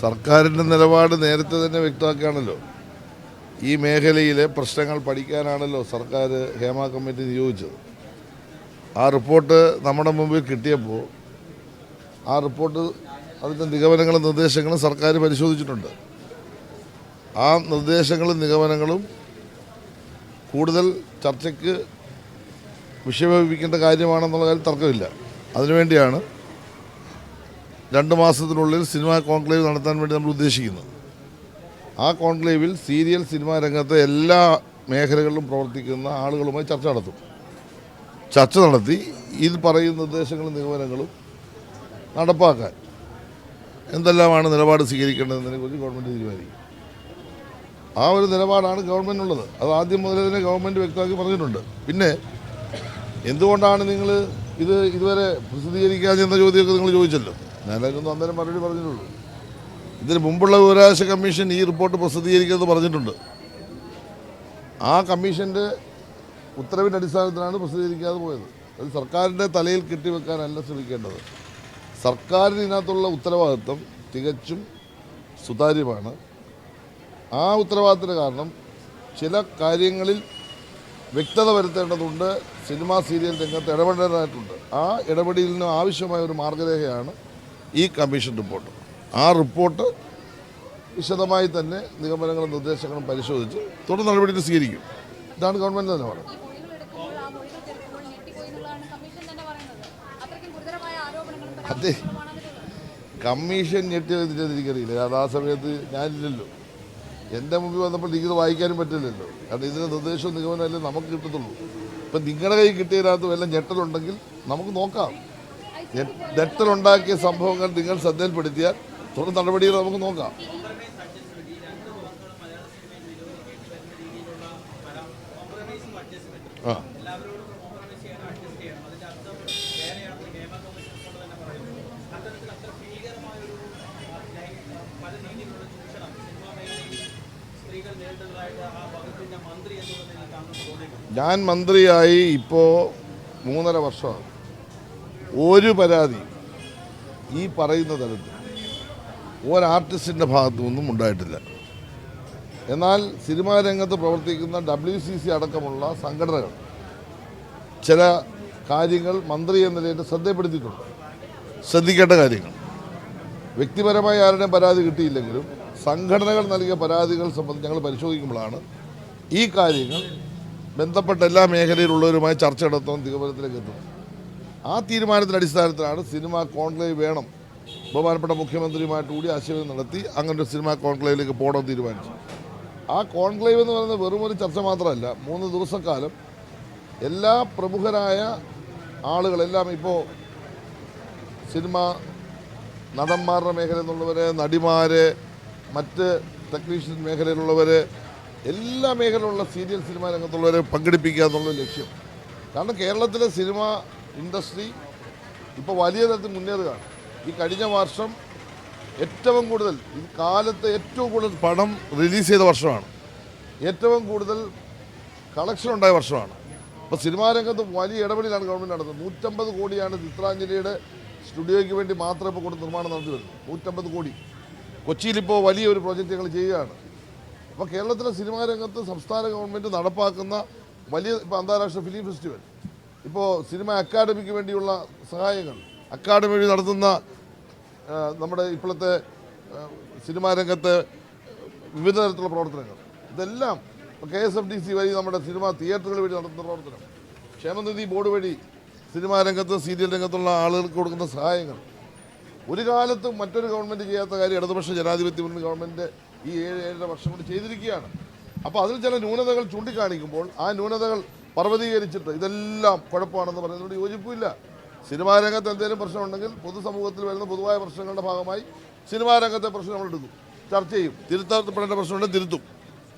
സർക്കാരിന്റെ നിലപാട് നേരത്തെ തന്നെ വ്യക്തമാക്കുകയാണല്ലോ. ഈ മേഖലയിലെ പ്രശ്നങ്ങൾ പഠിക്കാനാണല്ലോ സർക്കാർ ഹേമ കമ്മിറ്റി നിയോഗിച്ചത്. ആ റിപ്പോർട്ട് നമ്മുടെ മുമ്പിൽ കിട്ടിയപ്പോൾ ആ റിപ്പോർട്ട് അതിന്റെ നിഗമനങ്ങളും നിർദ്ദേശങ്ങളും സർക്കാർ പരിശോധിച്ചിട്ടുണ്ട്. ആ നിർദ്ദേശങ്ങളും നിഗമനങ്ങളും കൂടുതൽ ചർച്ചയ്ക്ക് വിഷയവിപ്പിക്കേണ്ട കാര്യമാണെന്നുള്ള കാര്യം തർക്കമില്ല. അതിനുവേണ്ടിയാണ് രണ്ട് മാസത്തിനുള്ളിൽ സിനിമ കോൺക്ലേവ് നടത്താൻ വേണ്ടി നമ്മൾ ഉദ്ദേശിക്കുന്നത് ആ കോൺക്ലേവിൽ സീരിയൽ സിനിമാ രംഗത്തെ എല്ലാ മേഖലകളിലും പ്രവർത്തിക്കുന്ന ആളുകളുമായി ചർച്ച നടത്തും. ചർച്ച നടത്തി ഇതിൽ പറയുന്ന നിർദ്ദേശങ്ങളും നിഗമനങ്ങളും നടപ്പാക്കാൻ. എന്തെല്ലാമാണ് നിലപാട് സ്വീകരിക്കേണ്ടതെന്നതിനെ കുറിച്ച് ഗവൺമെന്റ് തീരുമാനിക്കും. ആ ഒരു നിലപാടാണ് ഗവൺമെന്റിനുള്ളത് അത് ആദ്യം മുതലേ തന്നെ ഗവൺമെന്റ് വ്യക്തമാക്കി പറഞ്ഞിട്ടുണ്ട്. പിന്നെ എന്തുകൊണ്ടാണ് നിങ്ങൾ ഇത് ഇതുവരെ പ്രസിദ്ധീകരിക്കാതെ എന്ന ചോദ്യമൊക്കെ നിങ്ങൾ ചോദിച്ചല്ലോ? ഞാനതിനൊന്നും അന്നേരം മറുപടി പറഞ്ഞിട്ടുള്ളൂ. ഇതിന് മുമ്പുള്ള വിവരാവകാശ കമ്മീഷൻ ഈ റിപ്പോർട്ട് പ്രസിദ്ധീകരിക്കുന്നത് പറഞ്ഞിട്ടുണ്ട്. ആ കമ്മീഷന്റെ ഉത്തരവിന്റെ അടിസ്ഥാനത്തിലാണ് പ്രസിദ്ധീകരിക്കാതെ പോയത്. അത് സർക്കാരിന്റെ തലയിൽ കെട്ടിവെക്കാനല്ല ശ്രമിക്കേണ്ടത്. സർക്കാരിന് ഇതിനകത്തുള്ള ഉത്തരവാദിത്വം തികച്ചും സുതാര്യമാണ്. ആ ഉത്തരവാദിത്തത്തിന് കാരണം ചില കാര്യങ്ങളിൽ വ്യക്തത വരുത്തേണ്ടതുണ്ട്. സിനിമാ സീരിയൽ രംഗത്ത് ഇടപെടേണ്ടതായിട്ടുണ്ട്. ആ ഇടപെടലിന് ആവശ്യമായ ഒരു മാർഗരേഖയാണ് ഈ കമ്മീഷൻ റിപ്പോർട്ട്. ആ റിപ്പോർട്ട് വിശദമായി തന്നെ നിഗമനങ്ങളും നിർദ്ദേശങ്ങളും പരിശോധിച്ച് തുടർ നടപടികൾ സ്വീകരിക്കും. ഇതാണ് ഗവൺമെന്റ് തന്നെ പറയുന്നത്. അതെ. കമ്മീഷൻ ഞെട്ടിയതിന്റെ എനിക്കറിയില്ല. കാരണം ആ സമയത്ത് ഞാനില്ലല്ലോ. എന്റെ മുമ്പിൽ വന്നപ്പോൾ എനിക്കിത് വായിക്കാനും പറ്റില്ലല്ലോ. കാരണം ഇതിന്റെ നിർദ്ദേശവും നിഗമനമല്ലേ നമുക്ക് കിട്ടത്തുള്ളൂ. ഇപ്പം നിങ്ങളുടെ കയ്യിൽ കിട്ടിയതിനകത്ത് വല്ല ഞെട്ടലുണ്ടെങ്കിൽ നമുക്ക് നോക്കാം. ഞെട്ടലുണ്ടാക്കിയ സംഭവങ്ങൾ നിങ്ങൾ ശ്രദ്ധയിൽപ്പെടുത്തിയാൽ തുടർ നടപടികൾ നമുക്ക് നോക്കാം. ഞാൻ മന്ത്രിയായി ഇപ്പോൾ മൂന്നര വർഷമാണ്. ഒരു പരാതി ഈ പറയുന്ന തരത്തിൽ ഒരാർട്ടിസ്റ്റിന്റെ ഭാഗത്തു നിന്നും ഉണ്ടായിട്ടില്ല. എന്നാൽ സിനിമാ രംഗത്ത് പ്രവർത്തിക്കുന്ന ഡബ്ല്യു സി സി അടക്കമുള്ള സംഘടനകൾ ചില കാര്യങ്ങൾ മന്ത്രി എന്ന നിലയിൽ ശ്രദ്ധപ്പെടുത്തിയിട്ടുണ്ട്. ശ്രദ്ധിക്കേണ്ട കാര്യങ്ങൾ. വ്യക്തിപരമായി ആരുടെയും പരാതി കിട്ടിയില്ലെങ്കിലും സംഘടനകൾ നൽകിയ പരാതികൾ സംബന്ധിച്ച് ഞങ്ങൾ പരിശോധിക്കുമ്പോഴാണ് ഈ കാര്യങ്ങൾ ബന്ധപ്പെട്ട എല്ലാ മേഖലയിലുള്ളവരുമായി ചർച്ച നടത്താൻ നിഗമനത്തിലേക്ക് എത്തുന്നത്. ആ തീരുമാനത്തിന്റെ അടിസ്ഥാനത്തിലാണ് സിനിമ കോൺക്ലേവ് വേണം. ബഹുമാനപ്പെട്ട മുഖ്യമന്ത്രിയുമായിട്ട് കൂടി ആശയവിനിമയം നടത്തി അങ്ങനെ ഒരു സിനിമ കോൺക്ലേവിലേക്ക് പോകണം തീരുമാനിച്ചു. ആ കോൺക്ലേവ് എന്ന് പറയുന്നത് വെറുമൊരു ചർച്ച മാത്രമല്ല മൂന്ന് ദിവസക്കാലം എല്ലാ പ്രമുഖരായ ആളുകളെല്ലാം ഇപ്പോൾ സിനിമ നടന്മാരുടെ മേഖലയിൽ നിന്നുള്ളവർ നടിമാർ മറ്റ് ടെക്നീഷ്യൻ മേഖലയിലുള്ളവർ എല്ലാ മേഖലയിലുള്ള സീരിയൽ സിനിമ രംഗത്തുള്ളവരെ പങ്കെടുപ്പിക്കുക എന്നുള്ള ലക്ഷ്യം. കാരണം കേരളത്തിലെ സിനിമ ഇൻഡസ്ട്രി ഇപ്പോൾ വലിയ തരത്തിൽ മുന്നേറുകയാണ്. ഈ കഴിഞ്ഞ വർഷം ഏറ്റവും കൂടുതൽ ഈ കാലത്ത് ഏറ്റവും കൂടുതൽ പണം റിലീസ് ചെയ്ത വർഷമാണ്. ഏറ്റവും കൂടുതൽ കളക്ഷൻ ഉണ്ടായ വർഷമാണ്. അപ്പോൾ സിനിമാ രംഗത്ത് വലിയ ഇടപെടലാണ് ഗവൺമെന്റ് നടത്തുന്നത്. നൂറ്റമ്പത് കോടിയാണ് ചിത്രാഞ്ജലിയുടെ സ്റ്റുഡിയോയ്ക്ക് വേണ്ടി മാത്രം ഇപ്പോൾ കൊണ്ട് നിർമ്മാണം നടത്തി വരുന്നത്. നൂറ്റമ്പത് കോടി. കൊച്ചിയിലിപ്പോൾ വലിയൊരു പ്രോജക്റ്റ് ഞങ്ങൾ ചെയ്യുകയാണ്. അപ്പോൾ കേരളത്തിലെ സിനിമാ രംഗത്ത് സംസ്ഥാന ഗവൺമെന്റ് നടപ്പാക്കുന്ന വലിയ ഇപ്പോൾ അന്താരാഷ്ട്ര ഫിലിം ഫെസ്റ്റിവൽ ഇപ്പോൾ സിനിമ അക്കാദമിക്ക് വേണ്ടിയുള്ള സഹായങ്ങൾ. അക്കാദമി വഴി നടത്തുന്ന നമ്മുടെ ഇപ്പോഴത്തെ സിനിമാ രംഗത്തെ വിവിധ തരത്തിലുള്ള പ്രവർത്തനങ്ങൾ. ഇതെല്ലാം K S F D C വഴി നമ്മുടെ സിനിമാ തിയേറ്ററുകൾ വഴി നടത്തുന്ന പ്രവർത്തനം. ക്ഷേമനിധി ബോർഡ് വഴി സിനിമാ രംഗത്ത് സീരിയൽ രംഗത്തുള്ള ആളുകൾക്ക് കൊടുക്കുന്ന സഹായങ്ങൾ. ഒരു കാലത്തും മറ്റൊരു ഗവൺമെന്റ് ചെയ്യാത്ത കാര്യം ഇടതുപക്ഷ ജനാധിപത്യ മുന്നിൽ ഗവൺമെന്റ് ഈ ഏഴ് ഏഴര വർഷം കൊണ്ട് ചെയ്തിരിക്കുകയാണ്. അപ്പോൾ അതിൽ ചില ന്യൂനതകൾ ചൂണ്ടിക്കാണിക്കുമ്പോൾ ആ ന്യൂനതകൾ പർവതീകരിച്ചിട്ട് ഇതെല്ലാം കുഴപ്പമാണെന്ന് പറയുന്നതിനോട് യോജിപ്പില്ല. സിനിമാ രംഗത്ത് എന്തെങ്കിലും പ്രശ്നമുണ്ടെങ്കിൽ പൊതുസമൂഹത്തിൽ വരുന്ന പൊതുവായ പ്രശ്നങ്ങളുടെ ഭാഗമായി സിനിമാ രംഗത്തെ പ്രശ്നം നമ്മൾ എടുക്കും. ചർച്ച ചെയ്യും. തിരുത്തപ്പെടേണ്ട പ്രശ്നമുണ്ടെങ്കിൽ തിരുത്തും.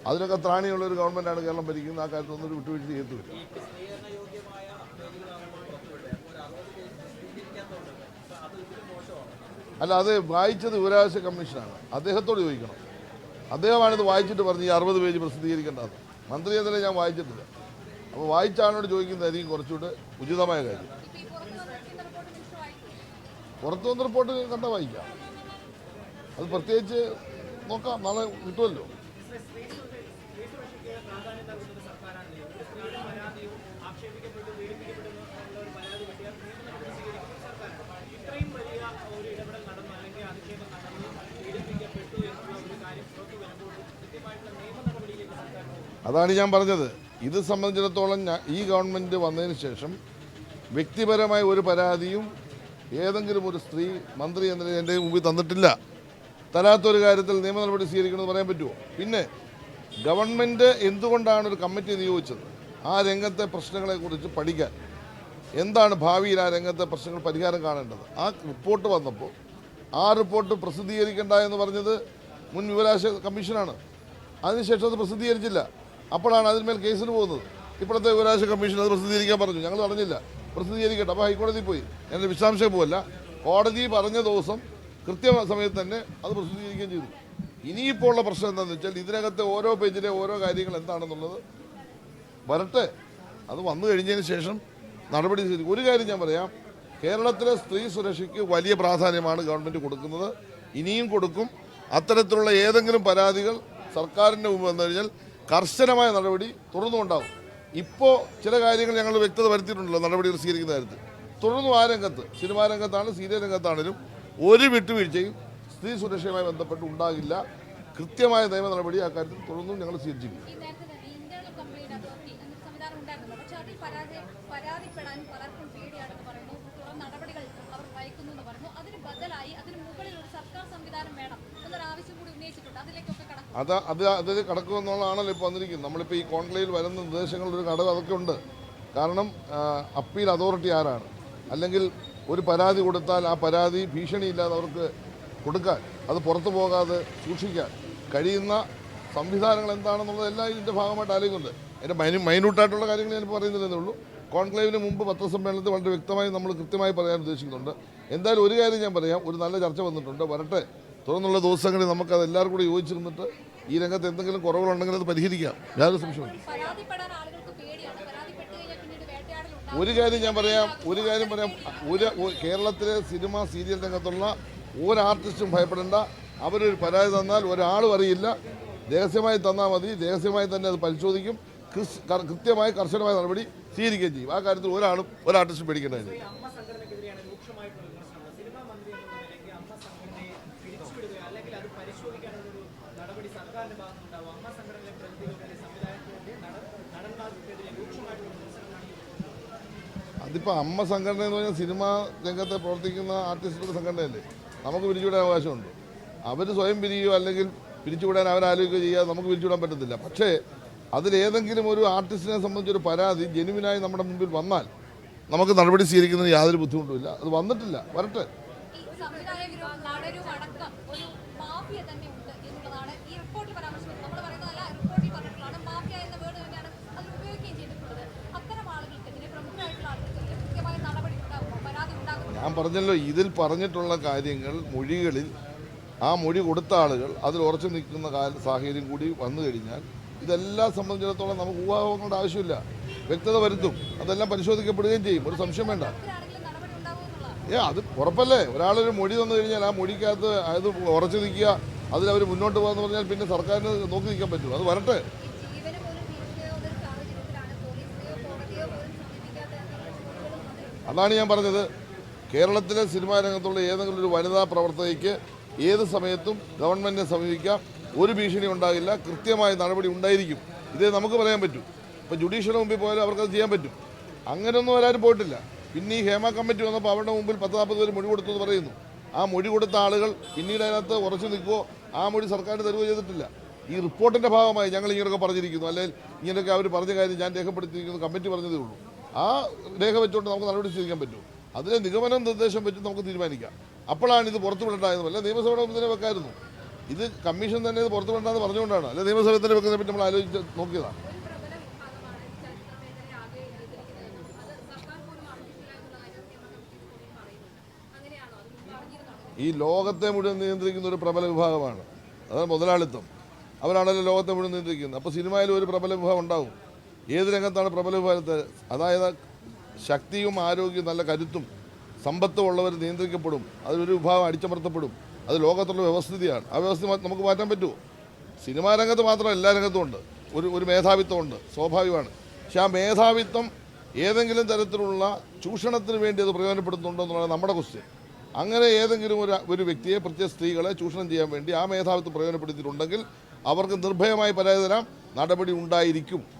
അതിനൊക്കെ ത്രാണിയുള്ള ഒരു ഗവൺമെന്റാണ് കേരളം ഭരിക്കുന്നത്. ആ കാര്യത്തിൽ ഒന്നും ഒരു വിട്ടുവീഴ്ച ചെയ്യത്തില്ല. അല്ല അത് വായിച്ചത് വിവരാവകാശ കമ്മീഷനാണ്. അദ്ദേഹത്തോട് ചോദിക്കണം. അദ്ദേഹമാണിത് വായിച്ചിട്ട് പറഞ്ഞ് ഈ അറുപത് പേജ് പ്രസിദ്ധീകരിക്കേണ്ടത്. മന്ത്രി ഞാൻ വായിച്ചിട്ടില്ല. അപ്പോൾ വായിച്ചാണോട് ചോദിക്കുന്നതായിരിക്കും കുറച്ചുകൂടെ ഉചിതമായ കാര്യം. പുറത്തു വന്ന റിപ്പോർട്ട് കണ്ട വായിക്കാം. അത് പ്രത്യേകിച്ച് നോക്കാം. നാളെ കിട്ടുമല്ലോ. അതാണ് ഞാൻ പറഞ്ഞത്. ഇത് സംബന്ധിച്ചിടത്തോളം ഈ ഗവൺമെന്റ് വന്നതിന് ശേഷം വ്യക്തിപരമായ ഒരു പരാതിയും ഏതെങ്കിലും ഒരു സ്ത്രീ മന്ത്രി എന്ന എന്റെ മുമ്പിൽ തന്നിട്ടില്ല. തരാത്തൊരു കാര്യത്തിൽ നിയമ നടപടി സ്വീകരിക്കണമെന്ന് പറയാൻ പറ്റുമോ? പിന്നെ ഗവൺമെന്റ് എന്തുകൊണ്ടാണ് ഒരു കമ്മിറ്റി നിയോഗിച്ചത്? ആ രംഗത്തെ പ്രശ്നങ്ങളെക്കുറിച്ച് പഠിക്കാൻ. എന്താണ് ഭാവിയിൽ ആ രംഗത്തെ പ്രശ്നങ്ങൾ പരിഹാരം കാണേണ്ടത്? ആ റിപ്പോർട്ട് വന്നപ്പോൾ ആ റിപ്പോർട്ട് പ്രസിദ്ധീകരിക്കേണ്ട എന്ന് പറഞ്ഞത് മുൻ വിവരാശ കമ്മീഷനാണ്. അതിനുശേഷം അത് പ്രസിദ്ധീകരിച്ചില്ല. അപ്പോഴാണ് അതിന്മേൽ കേസിന് പോകുന്നത്. ഇപ്പോഴത്തെ വിവരാശ കമ്മീഷൻ അത് പ്രസിദ്ധീകരിക്കാൻ പറഞ്ഞു. ഞങ്ങൾ പറഞ്ഞില്ല. പ്രസിദ്ധീകരിക്കട്ടെ. അപ്പോൾ ഹൈക്കോടതി പോയി. എന്റെ വിശദാംശം പോവല്ല. കോടതി പറഞ്ഞ ദിവസം കൃത്യ സമയത്ത് തന്നെ അത് പ്രസിദ്ധീകരിക്കുകയും ചെയ്തു. ഇനിയിപ്പോൾ ഉള്ള പ്രശ്നം എന്താണെന്ന് വെച്ചാൽ ഇതിനകത്തെ ഓരോ പേജിലെ ഓരോ കാര്യങ്ങൾ എന്താണെന്നുള്ളത് വരട്ടെ. അത് വന്നു കഴിഞ്ഞതിന് ശേഷം നടപടി സ്വീകരിക്കും ഒരു കാര്യം ഞാൻ പറയാം. കേരളത്തിലെ സ്ത്രീ സുരക്ഷയ്ക്ക് വലിയ പ്രാധാന്യമാണ് ഗവൺമെന്റ് കൊടുക്കുന്നത്. ഇനിയും കൊടുക്കും. അത്തരത്തിലുള്ള ഏതെങ്കിലും പരാതികൾ സർക്കാരിന്റെ മുമ്പ് വന്നു കഴിഞ്ഞാൽ കർശനമായ നടപടി തുടർന്നുകൊണ്ടാകും ഇപ്പോൾ ചില കാര്യങ്ങൾ ഞങ്ങൾ വ്യക്തത വരുത്തിയിട്ടുണ്ടല്ലോ നടപടികൾ സ്വീകരിക്കുന്ന കാര്യത്തിൽ. തുടർന്നും ആ രംഗത്ത് സിനിമാ രംഗത്താണ് സീരിയൽ രംഗത്താണെങ്കിലും ഒരു വിട്ടുവീഴ്ചയും സ്ത്രീ സുരക്ഷയുമായി ബന്ധപ്പെട്ട് ഉണ്ടാകില്ല. കൃത്യമായ നിയമ നടപടി ആ കാര്യത്തിൽ തുടർന്നും ഞങ്ങൾ സ്വീകരിച്ചിരിക്കും ഈ നേരത്തെ തന്നെ ഇന്റേണൽ കംപ്ലൈന്റ് അതോറിറ്റി എന്നൊരു സംവിധാനം ഉണ്ടായിരുന്നു പക്ഷെ അതിൽ പരാതി പരാതിപ്പെടാൻ പലർക്കും പേടിയാണെന്ന് പറയുന്നു തുടർ നടപടികൾ അവർ ഭയക്കുന്നു എന്ന് പറഞ്ഞു അതിന് ബദലായി അതിന് മുകളിൽ ഒരു സർക്കാർ സംവിധാനം വേണം എന്നൊരു ആവശ്യം കൂടി ഉന്നയിച്ചിട്ടുണ്ട് അതിലേക്കൊക്കെ കടക്കും അത് അത് അതിൽ കടക്കുമെന്നുള്ളതാണല്ലോ ഇപ്പോൾ വന്നിരിക്കുന്നത്. നമ്മളിപ്പോൾ ഈ കോൺക്ലേവിൽ വരുന്ന നിർദ്ദേശങ്ങളുടെ ഒരു ഘടകം അതൊക്കെ ഉണ്ട്. കാരണം അപ്പീൽ അതോറിറ്റി ആരാണ്? അല്ലെങ്കിൽ ഒരു പരാതി കൊടുത്താൽ ആ പരാതി ഭീഷണിയില്ലാതെ അവർക്ക് കൊടുക്കാൻ അത് പുറത്തു പോകാതെ സൂക്ഷിക്കാൻ കഴിയുന്ന സംവിധാനങ്ങൾ എന്താണെന്നുള്ളതെല്ലാം ഇതിന്റെ ഭാഗമായിട്ട് ആലോചിക്കുന്നുണ്ട്. എന്റെ മൈനു മൈന്യൂട്ടായിട്ടുള്ള കാര്യങ്ങൾ ഞാൻ പറയുന്നില്ലെന്നേ ഉള്ളൂ. കോൺക്ലേവിന് മുമ്പ് പത്രസമ്മേളനത്തിൽ വളരെ വ്യക്തമായി നമ്മൾ കൃത്യമായി പറയാൻ ഉദ്ദേശിക്കുന്നുണ്ട്. എന്തായാലും ഒരു കാര്യം ഞാൻ പറയാം. ഒരു നല്ല ചർച്ച വന്നിട്ടുണ്ട്. വരട്ടെ. തുടർന്നുള്ള ദിവസങ്ങളിൽ നമുക്കത് എല്ലാവരും കൂടി യോജിച്ച് നിന്നിട്ട് ഈ രംഗത്ത് എന്തെങ്കിലും കുറവുകളുണ്ടെങ്കിൽ അത് പരിഹരിക്കാം. യാതൊരു സംശയമില്ല പരാതിപ്പെടാൻ ആളുകൾക്ക് പേടിയാണ്. പരാതിപ്പെട്ട് കഴിഞ്ഞാൽ പിന്നീട് വേട്ടയാടലുണ്ടാവും ഒരു കാര്യം ഞാൻ പറയാം. ഒരു കാര്യം പറയാം. ഒരു കേരളത്തിലെ സിനിമ സീരിയൽ രംഗത്തുള്ള ഒരു ആർട്ടിസ്റ്റും ഭയപ്പെടേണ്ട. അവരൊരു പരാതി തന്നാൽ ഒരാളും അറിയില്ല. രഹസ്യമായി തന്നാൽ മതി. രഹസ്യമായി തന്നെ അത് പരിശോധിക്കും. കൃത്യമായി കർ- കൃത്യമായ കർശനമായ നടപടി സ്വീകരിക്കുകയും ചെയ്യും. ആ കാര്യത്തിൽ ഒരാളും ഒരു ആർട്ടിസ്റ്റും പേടിക്കേണ്ടതില്ല അമ്മ സംഘടനയ്ക്കെതിരെയാണ് രൂക്ഷമായിട്ടുള്ള വിമർശനം സിനിമാ മന്ത്രി എന്ന നിലയ്ക്ക് അമ്മ സംഘടനയെ പിരിച്ചുവിടുകയോ അല്ലെങ്കിൽ അത് നടപടി സർക്കാരിന്റെ ഭാഗത്തുണ്ടാവും അമ്മ സംഘടനയിലെ നടന്മാർക്കെതിരെ രൂക്ഷമായിട്ടുള്ള വിമർശനമാണ് അതിപ്പോൾ അമ്മ സംഘടന എന്ന് പറഞ്ഞാൽ സിനിമാ രംഗത്തെ പ്രവർത്തിക്കുന്ന ആർട്ടിസ്റ്റുകളുടെ സംഘടനയല്ലേ? നമുക്ക് പിരിച്ചുവിടാൻ അവകാശമുണ്ട്. അവർ സ്വയം പിരിയുകയോ അല്ലെങ്കിൽ പിരിച്ചുവിടാൻ അവരാലോചിക്കുകയോ ചെയ്യാതെ നമുക്ക് പിരിച്ചുവിടാൻ പറ്റത്തില്ല. പക്ഷേ അതിലേതെങ്കിലും ഒരു ആർട്ടിസ്റ്റിനെ സംബന്ധിച്ചൊരു പരാതി ജെനുവിനായി നമ്മുടെ മുമ്പിൽ വന്നാൽ നമുക്ക് നടപടി സ്വീകരിക്കുന്നതിന് യാതൊരു ബുദ്ധിമുട്ടുമില്ല അത് വന്നിട്ടില്ല. വരട്ടെ. ഈ സംവിധായകരും നടരും അടക്കം ഒരു മാഫിയ തന്നെ ഉണ്ട് എന്നുള്ളതാണ് ഈ റിപ്പോർട്ടിൽ പരാമർശിക്കുന്നത് നമ്മൾ പറയുന്നതല്ല റിപ്പോർട്ടിൽ പറഞ്ഞിട്ടുള്ളതാണ് മാഫിയ എന്ന വേർഡ് തന്നെയാണ് അതിൽ ഉപയോഗിക്കുകയും ചെയ്തിട്ടുള്ളത് അത്തരം ആളുകൾക്കെതിരെ പ്രമുഖരായിട്ടുള്ള ആളുകൾക്കെതിരെ കൃത്യമായ നടപടി ഉണ്ടാകുമോ പരാതി ഉണ്ടാകുമോ ഞാൻ പറഞ്ഞല്ലോ ഇതിൽ പറഞ്ഞിട്ടുള്ള കാര്യങ്ങൾ മൊഴികളിൽ ആ മൊഴി കൊടുത്ത ആളുകൾ അതിൽ ഉറച്ചു നിൽക്കുന്ന സാഹചര്യം കൂടി വന്നു കഴിഞ്ഞാൽ ഇതെല്ലാം സംബന്ധിച്ചിടത്തോളം നമുക്ക് ഊഹാഹങ്ങളുടെ ആവശ്യമില്ല. വ്യക്തത വരുത്തും. അതെല്ലാം പരിശോധിക്കപ്പെടുകയും ചെയ്യും. ഒരു സംശയം വേണ്ട. ഏ അത് ഉറപ്പല്ലേ? ഒരാളൊരു മൊഴി തന്നു കഴിഞ്ഞാൽ ആ മൊഴിക്കകത്ത് അത് ഉറച്ചു നിൽക്കുക അതിൽ അതിലവർ മുന്നോട്ട് പോകാന്ന് പറഞ്ഞാൽ പിന്നെ സർക്കാരിന് നോക്കി നിൽക്കാൻ പറ്റും അത് വരട്ടെ. അതാണ് ഞാൻ പറഞ്ഞത്. കേരളത്തിലെ സിനിമാ രംഗത്തുള്ള ഏതെങ്കിലും ഒരു വനിതാ പ്രവർത്തകയ്ക്ക് ഏത് സമയത്തും ഗവൺമെന്റിനെ സമീപിക്കാം. ഒരു ഭീഷണി ഉണ്ടാകില്ല. കൃത്യമായ നടപടി ഉണ്ടായിരിക്കും. ഇതേ നമുക്ക് പറയാൻ പറ്റും. ഇപ്പോൾ ജുഡീഷ്യയുടെ മുമ്പിൽ പോയാലും അവർക്കത് ചെയ്യാൻ പറ്റും. അങ്ങനെയൊന്നും അവരാരും പോയിട്ടില്ല. പിന്നെ ഈ ഹേമ കമ്മിറ്റി വന്നപ്പോൾ അവരുടെ മുമ്പിൽ പത്ത് നാൽപ്പത് പേര് മൊഴി കൊടുത്തു എന്ന് പറയുന്നു. ആ മൊഴി കൊടുത്ത ആളുകൾ പിന്നീട് അതിനകത്ത് ഉറച്ചു നിൽക്കുമോ ആ മൊഴി സർക്കാരിന് തരുകയോ ചെയ്തിട്ടില്ല. ഈ റിപ്പോർട്ടിന്റെ ഭാഗമായി ഞങ്ങൾ ഇങ്ങനെയൊക്കെ പറഞ്ഞിരിക്കുന്നു. അല്ലെങ്കിൽ ഇങ്ങനെയൊക്കെ അവർ പറഞ്ഞ കാര്യം ഞാൻ രേഖപ്പെടുത്തിയിരിക്കുന്നു കമ്മിറ്റി പറഞ്ഞതേ ഉള്ളൂ. ആ രേഖ വെച്ചുകൊണ്ട് നമുക്ക് നടപടി സ്വീകരിക്കാൻ പറ്റും അതിലെ നിഗമനം നിർദ്ദേശം വെച്ച് നമുക്ക് തീരുമാനിക്കാം. അപ്പോഴാണ് ഇത് പുറത്തു വിടേണ്ടതെന്ന് അല്ല നിയമസഭയുടെ മുമ്പ് തന്നെ വെക്കായിരുന്നു. ഇത് കമ്മീഷൻ തന്നെ ഇത് പുറത്തു വിടേണ്ടെന്ന് പറഞ്ഞുകൊണ്ടാണ്. അല്ലെ നിയമസഭയിൽ തന്നെ വെക്കുന്നതിനെ പറ്റി നമ്മൾ ആലോചിച്ച് നോക്കിയതാണ് ഈ ലോകത്തെ മുഴുവൻ നിയന്ത്രിക്കുന്ന ഒരു പ്രബല വിഭാഗമാണ്. അതാണ് മുതലാളിത്തം. അവരാണല്ലോ ലോകത്തെ മുഴുവൻ നിയന്ത്രിക്കുന്നത്. അപ്പോൾ സിനിമയിൽ ഒരു പ്രബല വിഭാഗം ഉണ്ടാവും. ഏത് രംഗത്താണ് പ്രബല വിഭാഗത്തെ? അതായത് ശക്തിയും ആരോഗ്യവും നല്ല കരുത്തും സമ്പത്തും ഉള്ളവർ നിയന്ത്രിക്കപ്പെടും. അതിലൊരു വിഭാഗം അടിച്ചമർത്തപ്പെടും. അത് ലോകത്തുള്ള വ്യവസ്ഥിതിയാണ്. ആ വ്യവസ്ഥ നമുക്ക് മാറ്റാൻ പറ്റുമോ? സിനിമാ രംഗത്ത് മാത്രമല്ല എല്ലാ രംഗത്തും ഉണ്ട്. ഒരു ഒരു മേധാവിത്വമുണ്ട്. സ്വാഭാവികമാണ്. പക്ഷേ ആ മേധാവിത്വം ഏതെങ്കിലും തരത്തിലുള്ള ചൂഷണത്തിന് വേണ്ടി അത് പ്രയോജനപ്പെടുത്തുന്നുണ്ടോ എന്നുള്ളത് നമ്മുടെ ക്വസ്റ്റ്യൻ അങ്ങനെ ഏതെങ്കിലും ഒരു ഒരു വ്യക്തിയെ പ്രത്യേക സ്ത്രീകളെ ചൂഷണം ചെയ്യാൻ വേണ്ടി ആ മേധാവിത്വം പ്രയോജനപ്പെടുത്തിയിട്ടുണ്ടെങ്കിൽ അവർക്ക് നിർഭയമായി പരാതി തരാം. നടപടി ഉണ്ടായിരിക്കും.